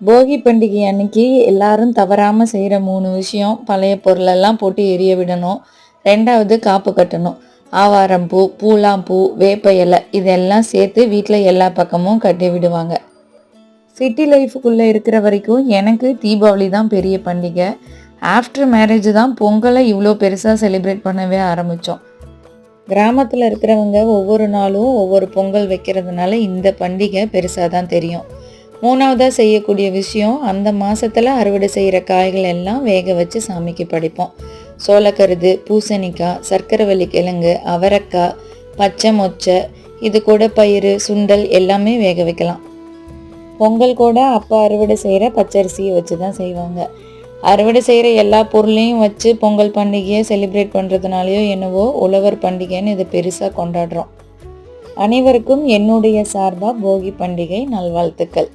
போகி பண்டிகை அன்னைக்கு எல்லாரும் தவறாமல் செய்கிற மூணு விஷயம் பழைய பொருளெல்லாம் போட்டு எரிய விடணும். ரெண்டாவது காப்பு கட்டணும். ஆவாரம் பூ பூலாம்பூ வேப்ப இலை இதெல்லாம் சேர்த்து வீட்டில் எல்லா பக்கமும் கட்டி விடுவாங்க. சிட்டி லைஃபுக்குள்ளே இருக்கிற வரைக்கும் எனக்கு தீபாவளி தான் பெரிய பண்டிகை. ஆஃப்டர் மேரேஜ் தான் பொங்கலை இவ்வளோ பெருசாக செலிப்ரேட் பண்ணவே ஆரம்பித்தோம் கிராமத்தில் இருக்கிறவங்க ஒவ்வொரு நாளும் ஒவ்வொரு பொங்கல் வைக்கிறதுனால இந்த பண்டிகை பெருசாக தான் தெரியும். மூணாவதாக செய்யக்கூடிய விஷயம் அந்த மாதத்தில் அறுவடை செய்கிற காய்கள் எல்லாம் வேக வச்சு சாமிக்கு படைப்போம். சோளக்கருது பூசணிக்காய் சர்க்கரைவள்ளி கிழங்கு அவரைக்காய் பச்சை மொச்சை இது கூட பயிறு சுண்டல் எல்லாமே வேக வைக்கலாம். பொங்கல் கூட அப்போ அறுவடை செய்கிற பச்சரிசியை வச்சு தான் செய்வாங்க. அறுவடை செய்கிற எல்லா பொருளையும் வச்சு பொங்கல் பண்டிகையை செலிப்ரேட் பண்ணுறதுனாலையோ என்னவோ உழவர் பண்டிகைன்னு இதை பெருசாக கொண்டாடுறோம். அனைவருக்கும் என்னுடைய சார்பாக போகி பண்டிகை நல்வாழ்த்துக்கள்.